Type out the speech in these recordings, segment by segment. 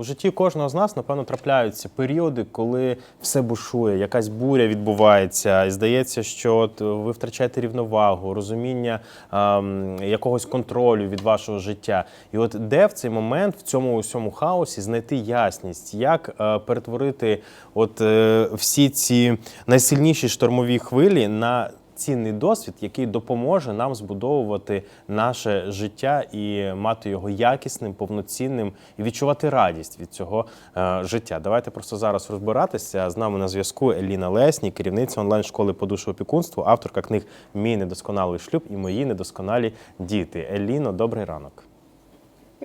У житті кожного з нас, напевно, трапляються періоди, коли все бушує, якась буря відбувається, і здається, що от ви втрачаєте рівновагу, розуміння ем, якогось контролю від вашого життя. І от де в цей момент, в цьому усьому хаосі, знайти ясність, як е, перетворити от е, всі ці найсильніші штормові хвилі на цінний досвід, який допоможе нам збудовувати наше життя і мати його якісним, повноцінним і відчувати радість від цього е, життя. Давайте просто зараз розбиратися. З нами на зв'язку Еліна Лесні, керівниця онлайн-школи по душоопікунству, авторка книг Мій недосконалий шлюб і мої недосконалі діти. Еліно, добрий ранок.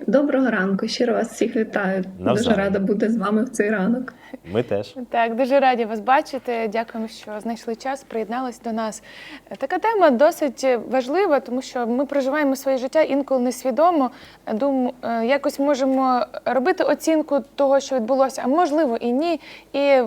Доброго ранку, щиро вас всіх вітаю. Навзаєм. Дуже рада бути з вами в цей ранок. Ми теж. Так, дуже раді вас бачити. Дякуємо, що знайшли час, приєднались до нас. Така тема досить важлива, тому що ми проживаємо своє життя інколи несвідомо. Дум, е, якось можемо робити оцінку того, що відбулося, а можливо і ні. І е,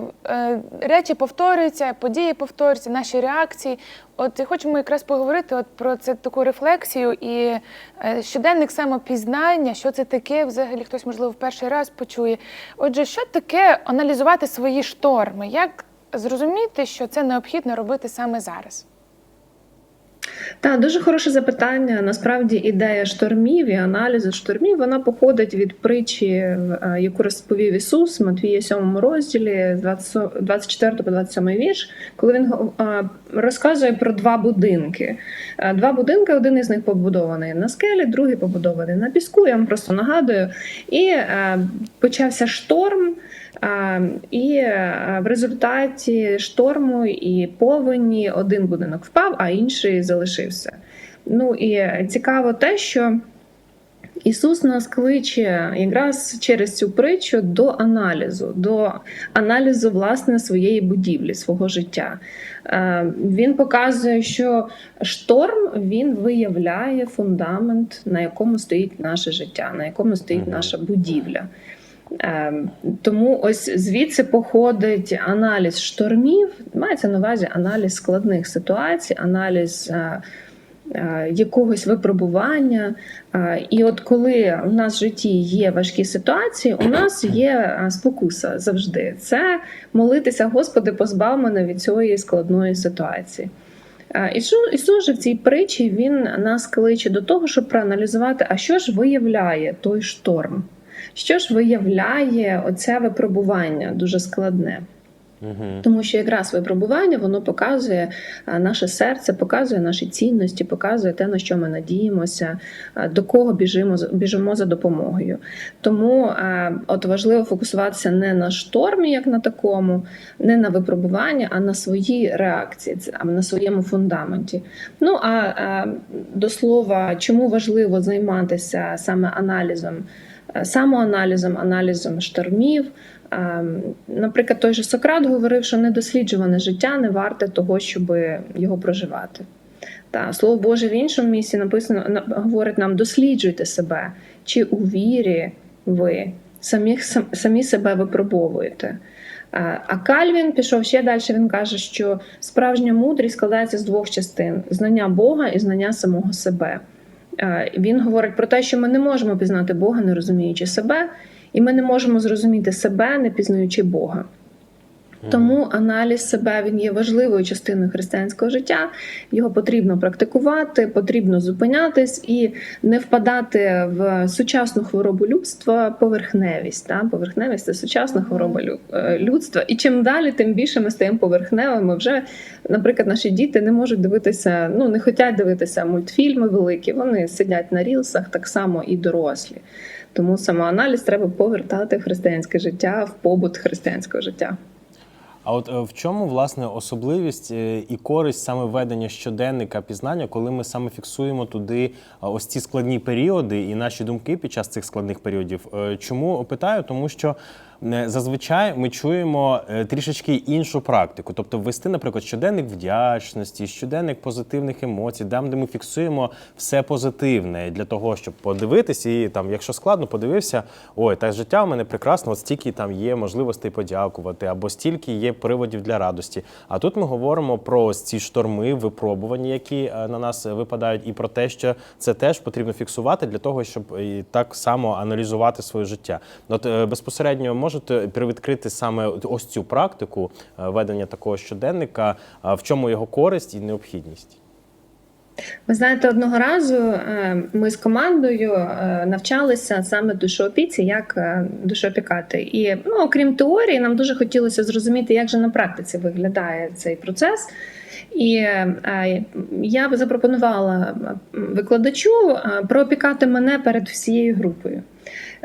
речі повторюються, події повторюються, наші реакції. От і хочемо якраз поговорити от про це таку рефлексію і е, щоденник самопізнання, що це таке, взагалі хтось, можливо, в перший раз почує. Отже, що таке аналізувати свої шторми? Як зрозуміти, що це необхідно робити саме зараз? Так, дуже хороше запитання. Насправді ідея штормів і аналізу штормів вона походить від притчі, е, яку розповів Ісус Матвія 7 розділі, з 20 24 по 27 вірш, коли він е, розказує про два будинки. Е, Два будинки, один із них побудований на скелі, другий побудований на піску. Я вам просто нагадую. І почався шторм. І в результаті шторму і повені один будинок впав, а інший залишився. Ну і цікаво те, що Ісус нас кличе якраз через цю притчу до аналізу, до аналізу власне своєї будівлі, свого життя. Він показує, що шторм він виявляє фундамент, на якому стоїть наше життя, на якому стоїть наша будівля. Е, Тому ось звідси походить аналіз штормів, мається на увазі аналіз складних ситуацій, аналіз е, е, якогось випробування. Е, І от коли в нас в житті є важкі ситуації, у нас є спокуса завжди. Це молитися, Господи, позбав мене від цієї складної ситуації. Ісус в цій притчі він нас кличе до того, щоб проаналізувати, а що ж виявляє той шторм. Що ж виявляє оце випробування дуже складне? Тому що якраз випробування воно показує наше серце, показує наші цінності, показує те, на що ми надіємося, до кого біжимо біжимо за допомогою. Тому от важливо фокусуватися не на штормі, як на такому, не на випробування, а на свої реакції, на своєму фундаменті. Ну а, до слова, чому важливо займатися саме аналізом, самоаналізом, аналізом штормів. Ем, Наприклад, той же Сократ говорив, що недосліджуване життя не варте того, щоб його проживати. Та слово Боже в іншому місці написано на- говорить нам: досліджуйте себе, чи у вірі ви самі, сам- самі себе випробовуєте. Е, А Кальвін пішов ще далі. Він каже, що справжня мудрість складається з двох частин: знання Бога і знання самого себе. Е, Він говорить про те, що ми не можемо пізнати Бога, не розуміючи себе, і ми не можемо зрозуміти себе, не пізнаючи Бога. Тому аналіз себе він є важливою частиною християнського життя. Його потрібно практикувати, потрібно зупинятись і не впадати в сучасну хворобу людства, поверхневість. Та? Поверхневість це сучасна хвороба е, людства. І чим далі, тим більше ми стаємо поверхневими. Вже, наприклад, наші діти не можуть дивитися, ну не хочуть дивитися мультфільми великі. Вони сидять на рілсах, так само і дорослі. Тому самоаналіз треба повертати в християнське життя, в побут християнського життя. А от е, в чому власне особливість е, і користь саме ведення щоденника пізнання, коли ми саме фіксуємо туди е, ось ці складні періоди і наші думки під час цих складних періодів? Чому питаю? Тому що зазвичай ми чуємо е, трішечки іншу практику. Тобто ввести, наприклад, щоденник вдячності, щоденник позитивних емоцій, там, де ми фіксуємо все позитивне для того, щоб подивитися, і там, якщо складно, подивився, ой, так життя в мене прекрасно, от стільки там є можливостей подякувати, або стільки є приводів для радості. А тут ми говоримо про ці шторми, випробування, які е, на нас випадають, і про те, що це теж потрібно фіксувати для того, щоб і так само аналізувати своє життя. От е, безпосередньо можете привідкрити саме ось цю практику е, ведення такого щоденника, а в чому його користь і необхідність. Ви знаєте, одного разу е, ми з командою е, навчалися саме душоопіці, як е, душоопікати. І ну, окрім теорії, нам дуже хотілося зрозуміти, як же на практиці виглядає цей процес. І е, я б запропонувала викладачу е, проопікати мене перед всією групою.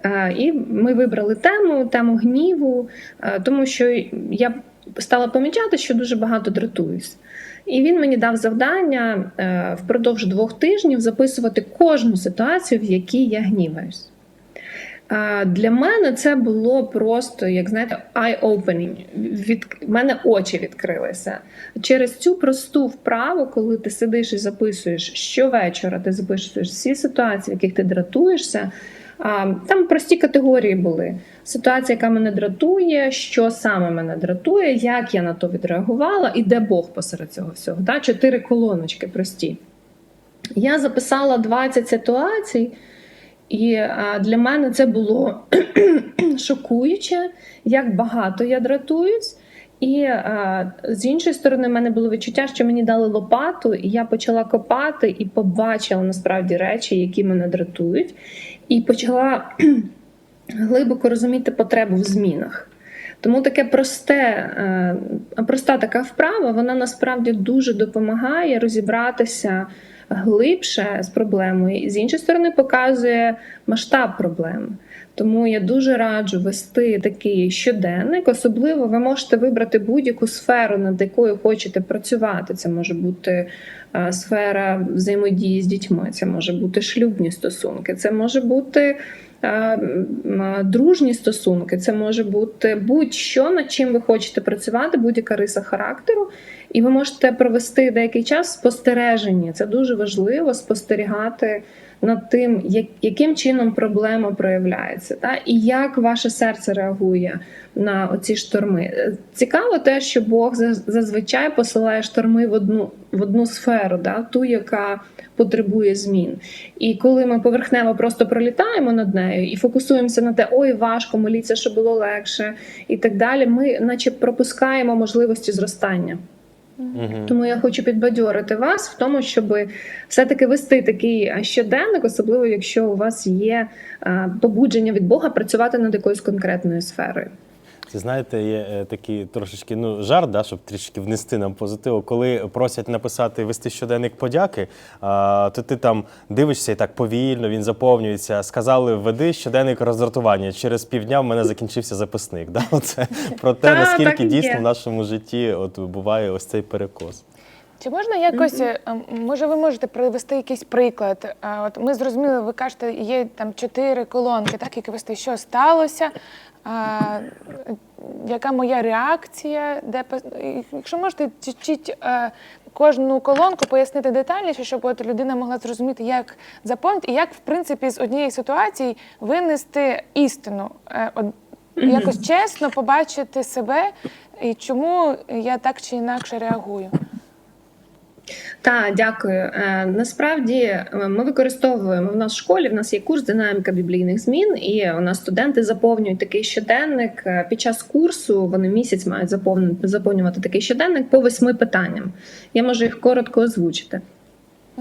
Е, І ми вибрали тему, тему гніву, е, тому що я стала помічати, що дуже багато дратуюсь. І він мені дав завдання е, впродовж двох тижнів записувати кожну ситуацію, в якій я гніваюсь. Для мене це було просто, як знаєте, eye-opening. Від мене очі відкрилися. Через цю просту вправу, коли ти сидиш і записуєш щовечора, ти записуєш всі ситуації, в яких ти дратуєшся. Там прості категорії були. Ситуація, яка мене дратує, що саме мене дратує, як я на то відреагувала, і де Бог посеред цього всього. Чотири колоночки прості. Я записала 20 ситуацій, і для мене це було шокуюче, як багато я дратуюсь. І з іншої сторони, в мене було відчуття, що мені дали лопату, і я почала копати і побачила насправді речі, які мене дратують, і почала глибоко розуміти потребу в змінах. Тому таке просте, е, проста така вправа, вона насправді дуже допомагає розібратися глибше з проблемою, і з іншої сторони показує масштаб проблеми. Тому я дуже раджу вести такий щоденник. Особливо ви можете вибрати будь-яку сферу, над якою хочете працювати. Це може бути е, сфера взаємодії з дітьми, це може бути шлюбні стосунки, це може бути е, дружні стосунки, це може бути будь-що, над чим ви хочете працювати, будь-яка риса характеру. І ви можете провести деякий час спостереження. Це дуже важливо спостерігати над тим, яким чином проблема проявляється, та і як ваше серце реагує на оці шторми. Цікаво те, що Бог зазвичай посилає шторми в одну в одну сферу, да, ту, яка потребує змін. І коли ми поверхнево просто пролітаємо над нею і фокусуємося на те, ой, важко, моліться, щоб було легше, і так далі, ми наче пропускаємо можливості зростання. Угу. Тому я хочу підбадьорити вас в тому, щоб все-таки вести такий щоденник, особливо якщо у вас є побудження від Бога працювати над якоюсь конкретною сферою. Знаєте, є е, такий трошечки ну жарт, да, щоб трішки внести нам позитиву. Коли просять написати вести щоденник подяки, а, то ти там дивишся і так повільно, він заповнюється. Сказали, веди щоденник роздратування. Через півдня в мене закінчився записник. Да? Оце про те, наскільки дійсно в нашому житті от буває ось цей перекос. Чи можна якось, е, може, ви можете привести якийсь приклад? Е, От ми зрозуміли, ви кажете, є там чотири колонки, так, які вести, що сталося, а, яка моя реакція, де якщо можете чуть-чуть е, кожну колонку пояснити детальніше, щоб от людина могла зрозуміти, як заповнити, і як, в принципі, з однієї ситуації винести істину, Е, от, якось чесно побачити себе і чому я так чи інакше реагую. Так, дякую. Е, Насправді е, ми використовуємо в нас в школі. В нас є курс динаміка біблійних змін, і у нас студенти заповнюють такий щоденник. Е, Під час курсу вони місяць мають заповнювати такий щоденник по восьми питанням. Я можу їх коротко озвучити.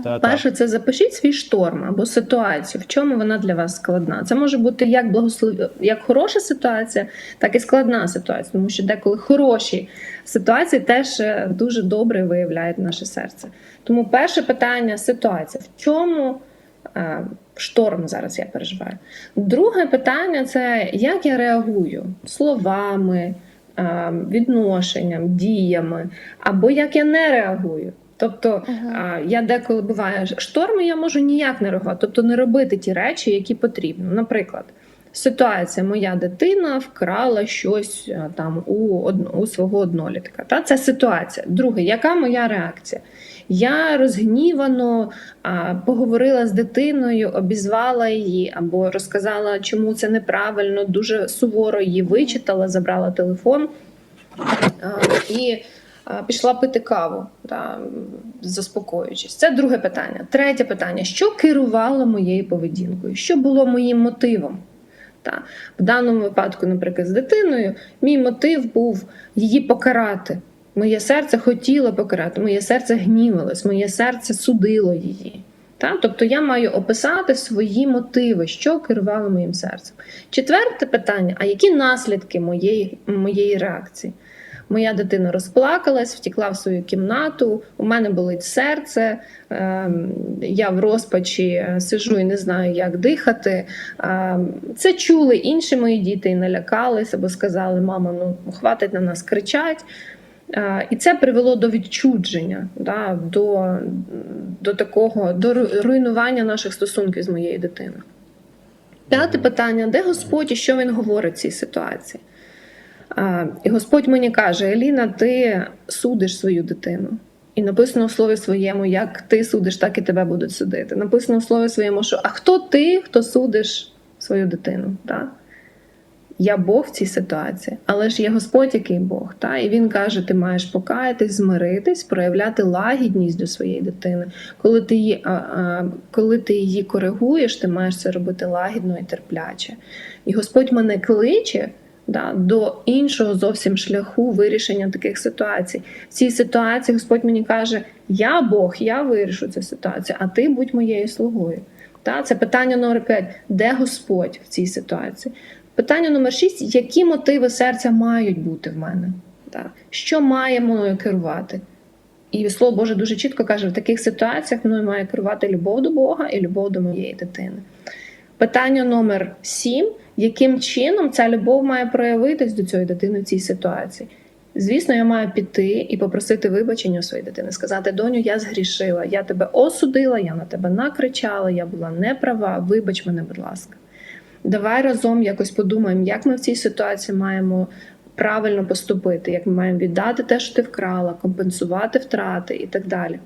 Та, Перше, це запишіть свій шторм або ситуацію, в чому вона для вас складна. Це може бути як благослов... як хороша ситуація, так і складна ситуація, тому що деколи хороші ситуації теж е, дуже добре виявляють наше серце. Тому перше питання ситуація. В чому е, шторм зараз я переживаю? Друге питання це як я реагую словами, е, відношенням, діями, або як я не реагую. Тобто а, я деколи буває шторми, я можу ніяк не реагувати, тобто не робити ті речі, які потрібно. Наприклад, ситуація, моя дитина вкрала щось е, там у, у свого однолітка. Та? Це ситуація. Друге, яка моя реакція? Я розгнівано а, поговорила з дитиною, обізвала її або розказала, чому це неправильно, дуже суворо її вичитала, забрала телефон а, і пішла пити каву, та, заспокоюючись. Це друге питання. Третє питання: що керувало моєю поведінкою? Що було моїм мотивом? Та, в даному випадку, наприклад, з дитиною, мій мотив був її покарати. Моє серце хотіло покарати, моє серце гнівалось, моє серце судило її. Та? Тобто я маю описати свої мотиви, що керувало моїм серцем. Четверте питання: а які наслідки моєї, моєї реакції? Моя дитина розплакалась, втікла в свою кімнату. У мене болить серце, ем, я в розпачі е, сижу і не знаю, як дихати. Ем, Це чули інші мої діти і налякались або сказали: мама, ну хватить на нас кричать. Е, І це привело до відчудження, да, до, до такого до руйнування наших стосунків з моєю дитиною. П'яте питання: де Господь і що він говорить в цій ситуації? І Господь мені каже: Еліна, ти судиш свою дитину. І написано в слові своєму, як ти судиш, так і тебе будуть судити. Написано в слові своєму, що а хто ти, хто судиш свою дитину? Так? Я Бог в цій ситуації, але ж є Господь, який Бог. Та? І він каже: ти маєш покаятись, змиритись, проявляти лагідність до своєї дитини. Коли ти її, а, а, коли ти її коригуєш, ти маєш це робити лагідно і терпляче. І Господь мене кличе да, до іншого зовсім шляху вирішення таких ситуацій. В цій ситуації Господь мені каже: Я Бог, я вирішу цю ситуацію, а ти будь моєю слугою. Та, це питання номер 5. Де Господь в цій ситуації? Питання номер 6. Які мотиви серця мають бути в мене? Та, що має мною керувати? І слово Боже дуже чітко каже: в таких ситуаціях мною має керувати любов до Бога і любов до моєї дитини. Питання номер 7. Яким чином ця любов має проявитись до цієї дитини в цій ситуації? Звісно, я маю піти і попросити вибачення у своєї дитини, сказати: доню, я згрішила, я тебе осудила, я на тебе накричала, я була неправа. Вибач мене, будь ласка. Давай разом якось подумаємо, як ми в цій ситуації маємо правильно поступити, як ми маємо віддати те, що ти вкрала, компенсувати втрати і так далі.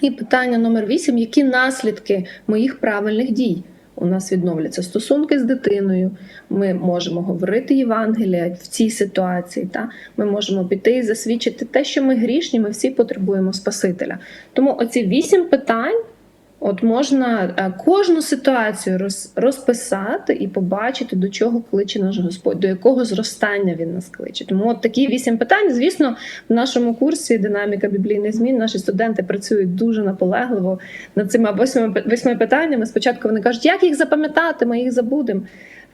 І питання номер 8: які наслідки моїх правильних дій? У нас відновляться стосунки з дитиною. Ми можемо говорити Євангелія в цій ситуації. Та ми можемо піти і засвідчити те, що ми грішні, ми всі потребуємо Спасителя. Тому оці вісім питань. От можна е, кожну ситуацію роз, розписати і побачити, до чого кличе наш Господь, до якого зростання він нас кличе. Тому от такі вісім питань. Звісно, в нашому курсі динаміка біблійних змін наші студенти працюють дуже наполегливо над цими восьми, восьми питаннями. Спочатку вони кажуть, як їх запам'ятати, ми їх забудемо.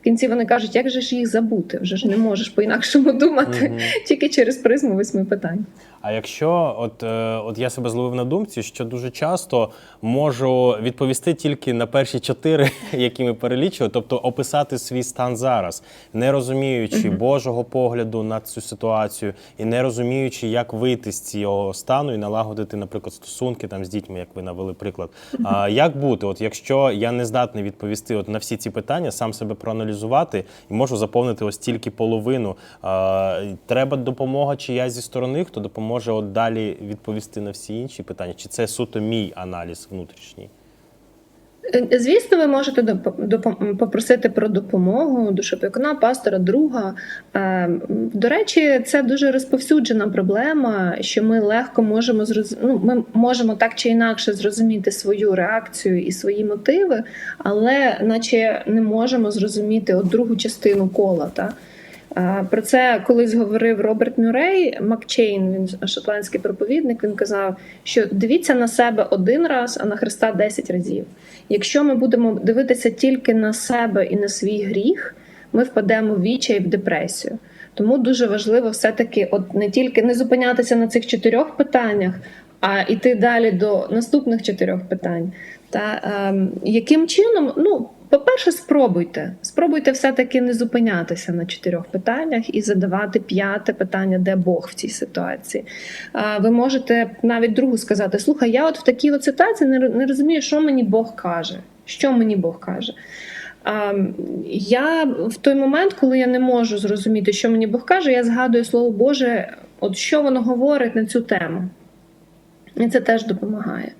Кінці вони кажуть, як же ж їх забути? Вже ж не можеш по-інакшому думати, Мгм. тільки через призму восьми питань. А якщо от, е, от я себе зловив на думці, що дуже часто можу відповісти тільки на перші чотири, які ми перелічили, тобто описати свій стан зараз, не розуміючи Божого погляду на цю ситуацію і не розуміючи, як вийти з цього стану і налагодити, наприклад, стосунки там з дітьми, як ви навели приклад. А як бути, от якщо я не здатний відповісти от на всі ці питання, сам себе проаналізувати і можу заповнити ось тільки половину. Треба допомога чиясь зі сторони, хто допоможе от далі відповісти на всі інші питання? Чи це суто мій аналіз внутрішній? Е, Звісно, ви можете попросити про допомогу душопікуна, пастора, друга. Е, До речі, це дуже розповсюджена проблема, що ми легко можемо зроз... ну, ми можемо так чи інакше зрозуміти свою реакцію і свої мотиви, але наче не можемо зрозуміти от другу частину кола. Та? Е, Про це колись говорив Роберт Мюррей Макчейн, він шотландський проповідник. Він казав, що дивіться на себе один раз, а на Христа 10 разів. Якщо ми будемо дивитися тільки на себе і на свій гріх, ми впадемо в відчай і в депресію. Тому дуже важливо все-таки от не тільки не зупинятися на цих чотирьох питаннях, а йти далі до наступних чотирьох питань. Та ем, яким чином, ну, по-перше, спробуйте. Спробуйте все-таки не зупинятися на чотирьох питаннях і задавати п'яте питання, де Бог в цій ситуації. Ви можете навіть другу сказати: слухай, я от в такій от ситуації не розумію, що мені Бог каже. Що мені Бог каже. Я в той момент, коли я не можу зрозуміти, що мені Бог каже, я згадую Слово Боже, от що воно говорить на цю тему. І це теж допомагає.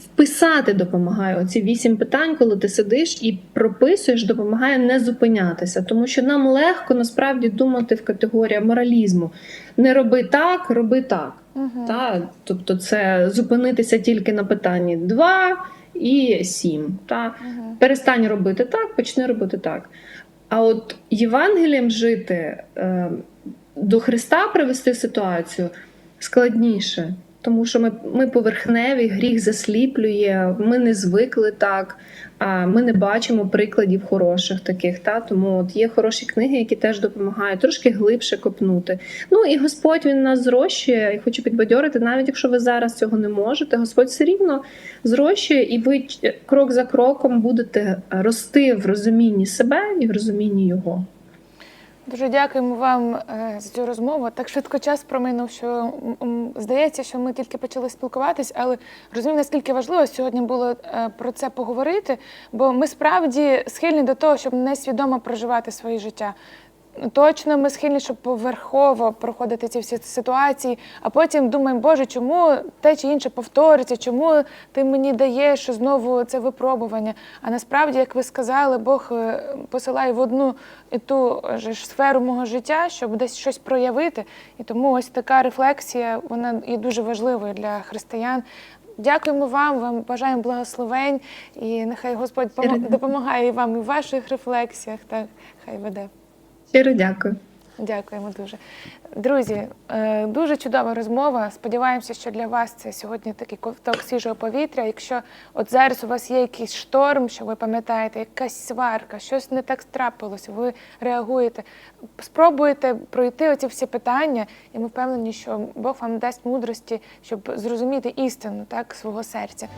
Вписати допомагає. Оці вісім питань, коли ти сидиш і прописуєш, допомагає не зупинятися, тому що нам легко насправді думати в категоріях моралізму. Не роби так, роби так. Угу. Та? Тобто, це зупинитися тільки на питанні 2 і 7. Та? Угу. Перестань робити так, почни робити так. А от Євангелієм жити, е, до Христа привести ситуацію складніше. Тому що ми, ми поверхневі, гріх засліплює, ми не звикли так, а ми не бачимо прикладів хороших таких. Та? Тому от є хороші книги, які теж допомагають трошки глибше копнути. Ну і Господь він нас зрощує. І хочу підбадьорити, навіть якщо ви зараз цього не можете, Господь все рівно зрощує, і ви крок за кроком будете рости в розумінні себе і в розумінні його. Дуже дякуємо вам е, за цю розмову. Так швидко час проминув, що здається, що ми тільки почали спілкуватись, але розумію, наскільки важливо сьогодні було е, про це поговорити, бо ми справді схильні до того, щоб несвідомо проживати своє життя. Точно ми схильні, щоб поверхово проходити ці всі ситуації, а потім думаємо, Боже, чому те чи інше повториться, чому ти мені даєш знову це випробування? А насправді, як ви сказали, Бог е, посилає в одну і ту ж сферу мого життя, щоб десь щось проявити. І тому ось така рефлексія, вона є дуже важливою для християн. Дякуємо вам, вам бажаємо благословень, і нехай Господь допомагає і вам і в ваших рефлексіях. Так, хай веде. Щиро дякую. Дякуємо дуже. Друзі, е, дуже чудова розмова. Сподіваємося, що для вас це сьогодні такий ковток свіжого повітря. Якщо от зараз у вас є якийсь шторм, що ви пам'ятаєте, якась сварка, щось не так трапилось, ви реагуєте. Спробуйте пройти оці всі питання, і ми впевнені, що Бог вам дасть мудрості, щоб зрозуміти істину так свого серця.